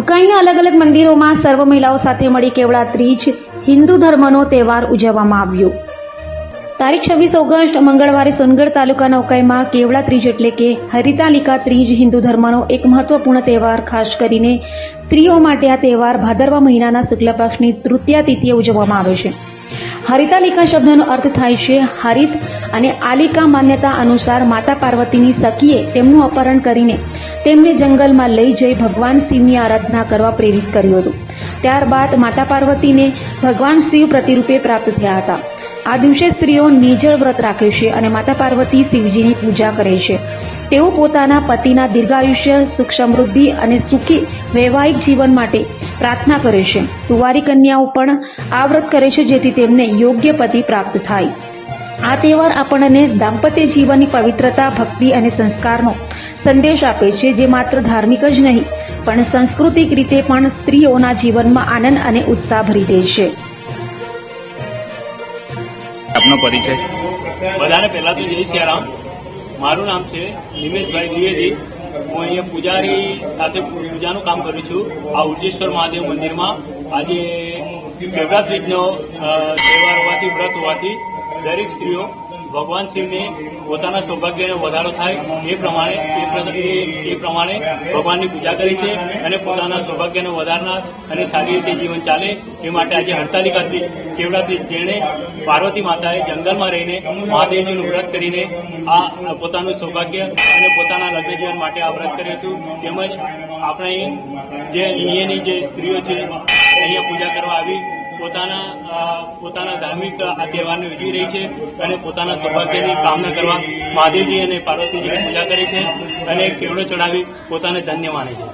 ઉકાઈના અલગ અલગ મંદિરોમાં સર્વ મહિલાઓ સાથે મળી કેવડા ત્રીજ હિન્દુ ધર્મનો તહેવાર ઉજવવામાં આવ્યો. તારીખ છવ્વીસ ઓગસ્ટ, મંગળવારે સોનગઢ તાલુકાના ઉકાઈમાં કેવડા ત્રીજ એટલે કે હરિતાલિકા ત્રીજ હિન્દુ ધર્મનો એક મહત્વપૂર્ણ તહેવાર, ખાસ કરીને સ્ત્રીઓ માટે આ તહેવાર ભાદરવા મહિનાના શુક્લ પક્ષની તૃતીયા તિથિએ ઉજવવામાં આવે છે. હરિતાલિકા શબ્દનો અર્થ થાય છે હરિત અને આલિકા માન્યતા અનુસાર માતા પાર્વતીની સખીએ તેમનું અપહરણ કરીને તેમને જંગલમાં લઈ જઈ ભગવાન શિવની આરાધના કરવા પ્રેરિત કર્યું હતું. ત્યારબાદ માતા પાર્વતીને ભગવાન શિવ પ્રતિરૂપે પ્રાપ્ત થયા હતા. આ દિવસે સ્ત્રીઓ નિર્જળ વ્રત રાખે છે અને માતા પાર્વતી શિવજીની પૂજા કરે છે. તેઓ પોતાના પતિના દીર્ઘાયુષ્ય સુખ સમૃદ્ધિ અને સુખી વૈવાહિક જીવન માટે પ્રાર્થના કરે છે. કુંવારી કન્યાઓ પણ આ વ્રત કરે છે જેથી તેમને યોગ્ય પતિ પ્રાપ્ત થાય. આ તહેવાર આપણને દાંપત્ય જીવનની પવિત્રતા, ભક્તિ અને સંસ્કારનો સંદેશ આપે છે જે માત્ર ધાર્મિક જ નહીં, પણ સાંસ્કૃતિક રીતે પણ સ્ત્રીઓના જીવનમાં આનંદ અને ઉત્સાહ ભરી દે છે. આપનો પરિચય. બધાને પહેલા તો જય સિયારામ. મારું નામ છે નિમેશભાઈ દ્વિવેદી. હું અહીંયા પૂજારી સાથે પૂજાનું કામ કરું છું. આ ઉર્જેશ્વર મહાદેવ મંદિરમાં. આજે નવરાત્રિનો તહેવાર હોવાથી, વ્રત હોવાથી દરેક સ્ત્રીઓ ભગવાન શિવને પોતાના સૌભાગ્યનો વધારો થાય એ પ્રમાણે એ પ્ર- એ- એ પ્રમાણે ભગવાનની પૂજા કરી છે અને પોતાના સૌભાગ્યનો વધારનાર અને સારી રીતે જીવન ચાલે એ માટે આજે હડતાલિકા ત્રીજ, કેવડા જેણે પાર્વતી માતાએ જંગલમાં રહીને મહાદેવજીનું વ્રત કરીને આ આ પોતાનું સૌભાગ્ય અને પોતાના લગ્ન જીવન માટે આ વ્રત કર્યું હતું. તેમજ આપણે જે અહીંયાની જે સ્ત્રીઓ છે અહીંયા પૂજા કરવા આવી પોતાના પોતાના ધાર્મિક આ તહેવારને ઉજવી રહી છે અને પોતાના સૌભાગ્યની કામના કરવા મહાદેવજી અને પાર્વતીજીની પૂજા કરે છે અને કેવડો ચડાવી પોતાને ધન્ય માને છે.